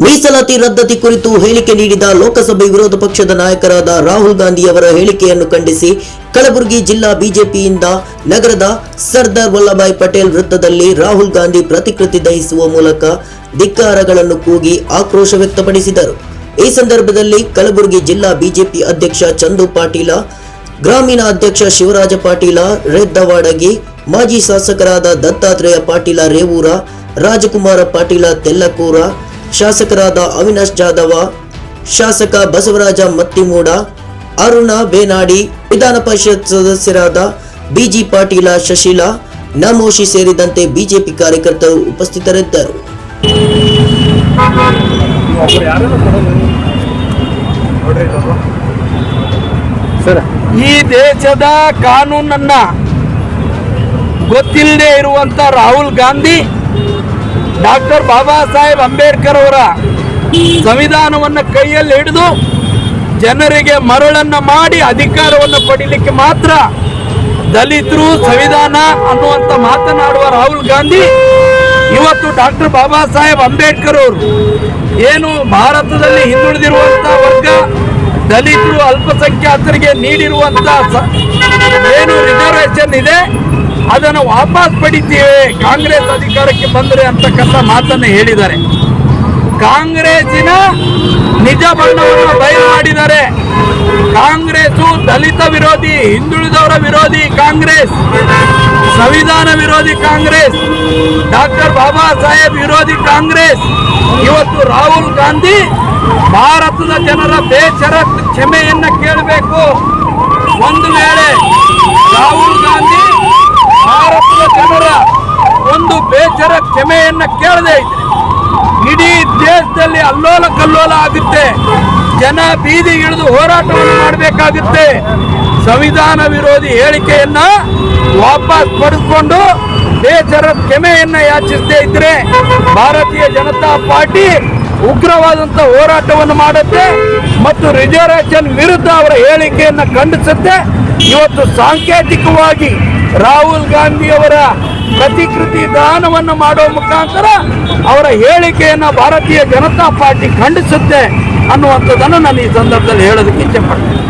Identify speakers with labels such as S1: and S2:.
S1: ಮೀಸಲಾತಿ ರದ್ದತಿ ಕುರಿತು ಹೇಳಿಕೆ ನೀಡಿದ ಲೋಕಸಭೆ ವಿರೋಧ ಪಕ್ಷದ ನಾಯಕರಾದ ರಾಹುಲ್ ಗಾಂಧಿ ಅವರ ಹೇಳಿಕೆಯನ್ನು ಖಂಡಿಸಿ ಕಲಬುರಗಿ ಜಿಲ್ಲಾ ಬಿಜೆಪಿಯಿಂದ ನಗರದ ಸರ್ದಾರ್ ವಲ್ಲಭಾಯ್ ಪಟೇಲ್ ವೃತ್ತದಲ್ಲಿ ರಾಹುಲ್ ಗಾಂಧಿ ಪ್ರತಿಕೃತಿ ದಹಿಸುವ ಮೂಲಕ ಧಿಕ್ಕಾರಗಳನ್ನು ಕೂಗಿ ಆಕ್ರೋಶ ವ್ಯಕ್ತಪಡಿಸಿದರು. ಈ ಸಂದರ್ಭದಲ್ಲಿ ಕಲಬುರಗಿ ಜಿಲ್ಲಾ ಬಿಜೆಪಿ ಅಧ್ಯಕ್ಷ ಚಂದು ಪಾಟೀಲ, ಗ್ರಾಮೀಣ ಅಧ್ಯಕ್ಷ ಶಿವರಾಜ ಪಾಟೀಲ, ರೆದ್ದವಾಡಗಿ ಮಾಜಿ ಶಾಸಕರಾದ ದತ್ತಾತ್ರೇಯ ಪಾಟೀಲ ರೇವೂರ, ರಾಜಕುಮಾರ ಪಾಟೀಲ ತೆಲ್ಲಕೂರ ಶಾಸಕರಾದ ಅವಿನಾಶ್ ಜಾಧವ, ಶಾಸಕ ಬಸವರಾಜ ಮತ್ತಿಮೂಡ, ಅರುಣ ಬೇನಾಡಿ, ವಿಧಾನ ಪರಿಷತ್ ಸದಸ್ಯರಾದ ಬಿಜಿ ಪಾಟೀಲ ಶಶಿಲಾ, ನಮೋಶಿ ಸೇರಿದಂತೆ ಬಿಜೆಪಿ ಕಾರ್ಯಕರ್ತರು ಉಪಸ್ಥಿತರಿದ್ದರು.
S2: ಈ ದೇಶದ ಕಾನೂನನ್ನ ಗೊತ್ತಿಲ್ಲದೆ ಇರುವಂತ ರಾಹುಲ್ ಗಾಂಧಿ ಡಾಕ್ಟರ್ ಬಾಬಾ ಸಾಹೇಬ್ ಅಂಬೇಡ್ಕರ್ ಅವರ ಸಂವಿಧಾನವನ್ನು ಕೈಯಲ್ಲಿ ಹಿಡಿದು ಜನರಿಗೆ ಮರಳನ್ನು ಮಾಡಿ ಅಧಿಕಾರವನ್ನು ಪಡೀಲಿಕ್ಕೆ ಮಾತ್ರ ದಲಿತರು ಸಂವಿಧಾನ ಅನ್ನುವಂತ ಮಾತನಾಡುವ ರಾಹುಲ್ ಗಾಂಧಿ, ಇವತ್ತು ಡಾಕ್ಟರ್ ಬಾಬಾ ಸಾಹೇಬ್ ಅಂಬೇಡ್ಕರ್ ಅವರು ಏನು ಭಾರತದಲ್ಲಿ ಹಿಂದುಳಿದಿರುವಂತ ವರ್ಗ, ದಲಿತರು ಅಲ್ಪಸಂಖ್ಯಾತರಿಗೆ ನೀಡಿರುವಂತ ಸ- ಏನು ರಿಸರ್ವೇಶನ್ ಇದೆ ಅದನ್ನು ವಾಪಸ್ ಪಡಿತೀವಿ. ಕಾಂಗ್ರೆಸ್ ಅಧಿಕಾರಕ್ಕೆ ಬಂದರೆ ಅಂತಕ್ಕಂಥ ಮಾತನ್ನು ಹೇಳಿದ್ದಾರೆ. ಕಾಂಗ್ರೆಸ್ಸಿನ ನಿಜ ಬಣ್ಣವನ್ನು ಬಯಲು ಮಾಡಿದ್ದಾರೆ. ಕಾಂಗ್ರೆಸ್ ದಲಿತ ವಿರೋಧಿ, ಹಿಂದುಳಿದವರ ವಿರೋಧಿ ಕಾಂಗ್ರೆಸ್, ಸಂವಿಧಾನ ವಿರೋಧಿ ಕಾಂಗ್ರೆಸ್, ಡಾಕ್ಟರ್ ಬಾಬಾ ಸಾಹೇಬ್ ವಿರೋಧಿ ಕಾಂಗ್ರೆಸ್. ಇವತ್ತು ರಾಹುಲ್ ಗಾಂಧಿ ಭಾರತದ ಜನರ ಬೇಷರತ್ ಕ್ಷಮೆಯನ್ನು ಕೇಳಬೇಕು. ಒಂದು ವೇಳೆ ರಾಹುಲ್ ಗಾಂಧಿ ಜನರ ಒಂದು ಬೇಜರ ಕ್ಷಮೆಯನ್ನ ಕೇಳದೆ ಇದ್ರೆ, ಇಡೀ ದೇಶದಲ್ಲಿ ಅಲ್ಲೋಲ ಕಲ್ಲೋಲ ಆಗುತ್ತೆ. ಜನ ಬೀದಿ ಇಳಿದು ಹೋರಾಟವನ್ನು ಮಾಡಬೇಕಾಗುತ್ತೆ. ಸಂವಿಧಾನ ವಿರೋಧಿ ಹೇಳಿಕೆಯನ್ನ ವಾಪಸ್ ಪಡೆದುಕೊಂಡು ಬೇಜರ ಕ್ಷಮೆಯನ್ನ ಯಾಚಿಸದೇ ಇದ್ರೆ, ಭಾರತೀಯ ಜನತಾ ಪಾರ್ಟಿ ಉಗ್ರವಾದಂತ ಹೋರಾಟವನ್ನು ಮಾಡುತ್ತೆ ಮತ್ತು ರಿಸರ್ವೇಷನ್ ವಿರುದ್ಧ ಅವರ ಹೇಳಿಕೆಯನ್ನು ಖಂಡಿಸುತ್ತೆ. ಇವತ್ತು ಸಾಂಕೇತಿಕವಾಗಿ ರಾಹುಲ್ ಗಾಂಧಿ ಅವರ ಪ್ರತಿಕೃತಿ ದಾನವನ್ನು ಮಾಡುವ ಮುಖಾಂತರ ಅವರ ಹೇಳಿಕೆಯನ್ನು ಭಾರತೀಯ ಜನತಾ ಪಾರ್ಟಿ ಖಂಡಿಸುತ್ತೆ ಅನ್ನುವಂಥದ್ದನ್ನು ನಾನು ಈ ಸಂದರ್ಭದಲ್ಲಿ ಹೇಳೋದಕ್ಕೆ ಇಚ್ಛೆ ಪಡ್ತೇನೆ.